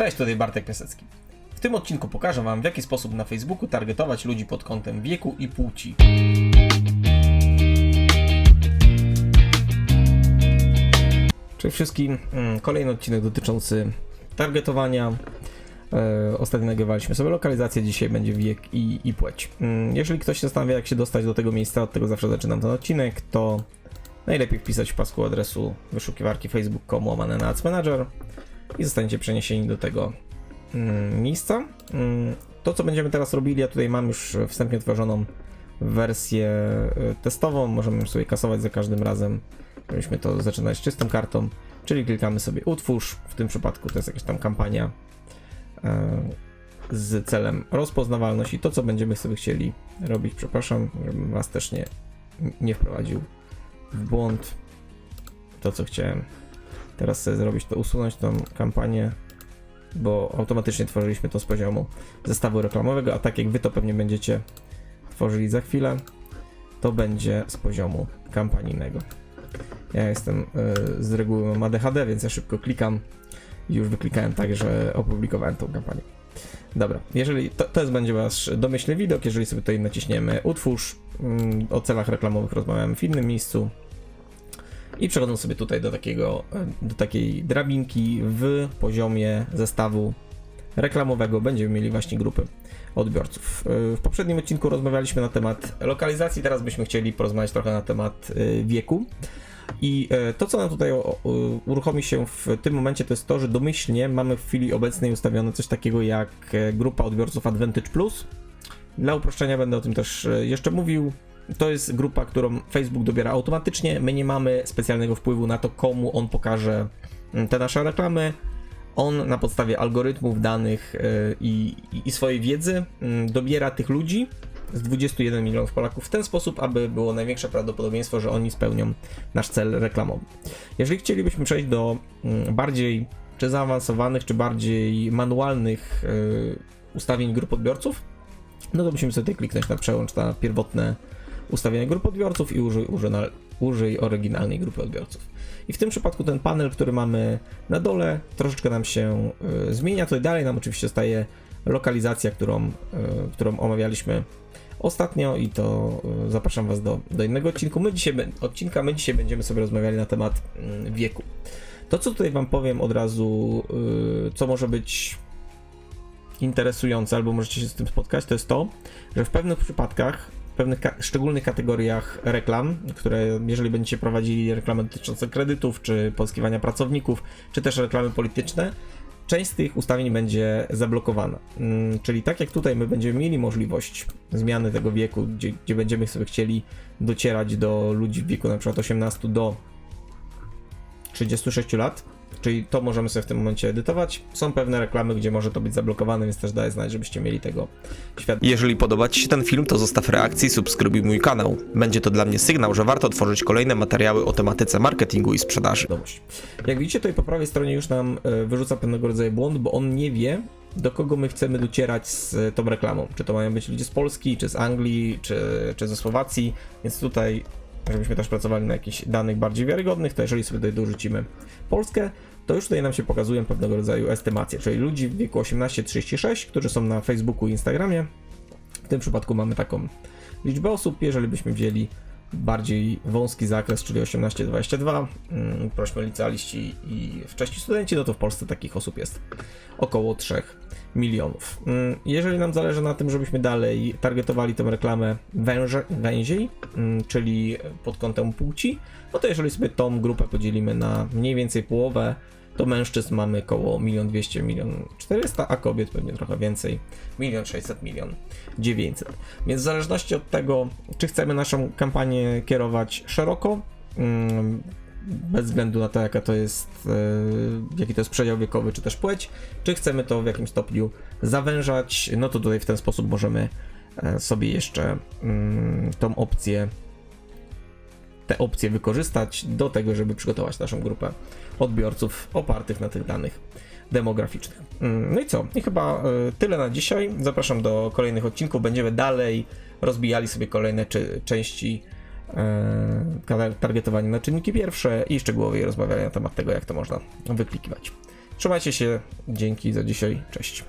Cześć, tutaj Bartek Piasecki. W tym odcinku pokażę Wam, w jaki sposób na Facebooku targetować ludzi pod kątem wieku i płci. Cześć wszystkim. Mm, Kolejny odcinek dotyczący targetowania. E, Ostatnio nagrywaliśmy sobie lokalizację, dzisiaj będzie wiek i, i płeć. Mm, Jeżeli ktoś się zastanawia, jak się dostać do tego miejsca, od tego zawsze zaczynam ten odcinek, to najlepiej wpisać w pasku adresu wyszukiwarki facebook.com łamane na Ads Manager i zostaniecie przeniesieni do tego mm, miejsca. Mm, To, co będziemy teraz robili, ja tutaj mam już wstępnie tworzoną wersję y, testową, możemy sobie kasować za każdym razem, żebyśmy to zaczynać czystą kartą, czyli klikamy sobie utwórz, w tym przypadku to jest jakaś tam kampania e, z celem rozpoznawalności. To, co będziemy sobie chcieli robić, przepraszam, żebym was też nie, nie wprowadził w błąd. To, co chciałem teraz sobie zrobić, to usunąć tą kampanię, bo automatycznie tworzyliśmy to z poziomu zestawu reklamowego, a tak jak wy to pewnie będziecie tworzyli za chwilę, to będzie z poziomu kampanijnego. Ja jestem y, z reguły mam ADHD, więc ja szybko klikam i już wyklikałem tak, że opublikowałem tą kampanię. Dobra, jeżeli to, to jest będzie wasz domyślny widok, jeżeli sobie tutaj naciśniemy utwórz, mm, o celach reklamowych rozmawiamy w innym miejscu, i przechodzą sobie tutaj do takiego, e, do takiej drabinki w poziomie zestawu reklamowego będziemy mieli właśnie grupy odbiorców. E, W poprzednim odcinku rozmawialiśmy na temat lokalizacji, teraz byśmy chcieli porozmawiać trochę na temat e, wieku. I to, co nam tutaj uruchomi się w tym momencie, to jest to, że domyślnie mamy w chwili obecnej ustawione coś takiego jak grupa odbiorców Advantage Plus. Dla uproszczenia będę o tym też jeszcze mówił. To jest grupa, którą Facebook dobiera automatycznie. My nie mamy specjalnego wpływu na to, komu on pokaże mm, te nasze reklamy. On na podstawie algorytmów, danych e, i, i- swojej wiedzy mm, dobiera tych ludzi z 21 milionów Polaków w ten sposób, aby było największe prawdopodobieństwo, że oni spełnią nasz cel reklamowy. Jeżeli chcielibyśmy przejść do mm, bardziej czy zaawansowanych, czy bardziej manualnych e, ustawień grup odbiorców, no to musimy sobie kliknąć na przełącz na pierwotne ustawienia grup odbiorców i użyj, użyj, na- użyj oryginalnej grupy odbiorców. I w tym przypadku ten panel, który mamy na dole, troszeczkę nam się y, zmienia. Tutaj dalej nam oczywiście staje lokalizacja, którą, y, którą omawialiśmy ostatnio i to y, zapraszam Was do, do innego odcinku. My dzisiaj, odcinka. My dzisiaj będziemy sobie rozmawiali na temat y, wieku. To, co tutaj Wam powiem od razu, y, co może być interesujące, albo możecie się z tym spotkać, to jest to, że w pewnych przypadkach, pewnych ka- szczególnych kategoriach reklam, które jeżeli będziecie prowadzili reklamy dotyczące kredytów, czy pozyskiwania pracowników, czy też reklamy polityczne, część z tych ustawień będzie zablokowana. Mm, Czyli tak jak tutaj my będziemy mieli możliwość zmiany tego wieku, gdzie, gdzie będziemy sobie chcieli docierać do ludzi w wieku na przykład 18 do 36 lat, czyli to możemy sobie w tym momencie edytować. Są pewne reklamy, gdzie może to być zablokowane, więc też daję znać, żebyście mieli tego świadomość. Jeżeli podoba Ci się ten film, to zostaw reakcję i subskrybuj mój kanał. Będzie to dla mnie sygnał, że warto tworzyć kolejne materiały o tematyce marketingu i sprzedaży. Jak widzicie, tutaj po prawej stronie już nam e, wyrzuca pewnego rodzaju błąd, bo on nie wie, do kogo my chcemy docierać z e, tą reklamą. Czy to mają być ludzie z Polski, czy z Anglii, czy, czy ze Słowacji, więc tutaj, żebyśmy też pracowali na jakichś danych bardziej wiarygodnych, to jeżeli sobie tutaj dorzucimy Polskę, to już tutaj nam się pokazują pewnego rodzaju estymacje, czyli ludzi w wieku 18-36, którzy są na Facebooku i Instagramie. W tym przypadku mamy taką liczbę osób. Jeżeli byśmy wzięli bardziej wąski zakres, czyli 18-22, mm, prośmy licealiści i wcześniej studenci, no to w Polsce takich osób jest około 3 milionów. Mm, Jeżeli nam zależy na tym, żebyśmy dalej targetowali tę reklamę węże, węziej, mm, czyli pod kątem płci, no to jeżeli sobie tą grupę podzielimy na mniej więcej połowę, to mężczyzn mamy około 1 200 1 400 a kobiet pewnie trochę więcej, 1 600 1 900. Więc w zależności od tego, czy chcemy naszą kampanię kierować szeroko, mm, bez względu na to, jaka to jest, e, jaki to jest przedział wiekowy, czy też płeć, czy chcemy to w jakimś stopniu zawężać, no to tutaj w ten sposób możemy e, sobie jeszcze mm, tą opcję te opcje wykorzystać do tego, żeby przygotować naszą grupę odbiorców opartych na tych danych demograficznych. Mm, No i co? I chyba y, tyle na dzisiaj. Zapraszam do kolejnych odcinków. Będziemy dalej rozbijali sobie kolejne czy, części y, targetowania na czynniki pierwsze i szczegółowiej rozmawiali na temat tego, jak to można wyklikiwać. Trzymajcie się, dzięki za dzisiaj, cześć.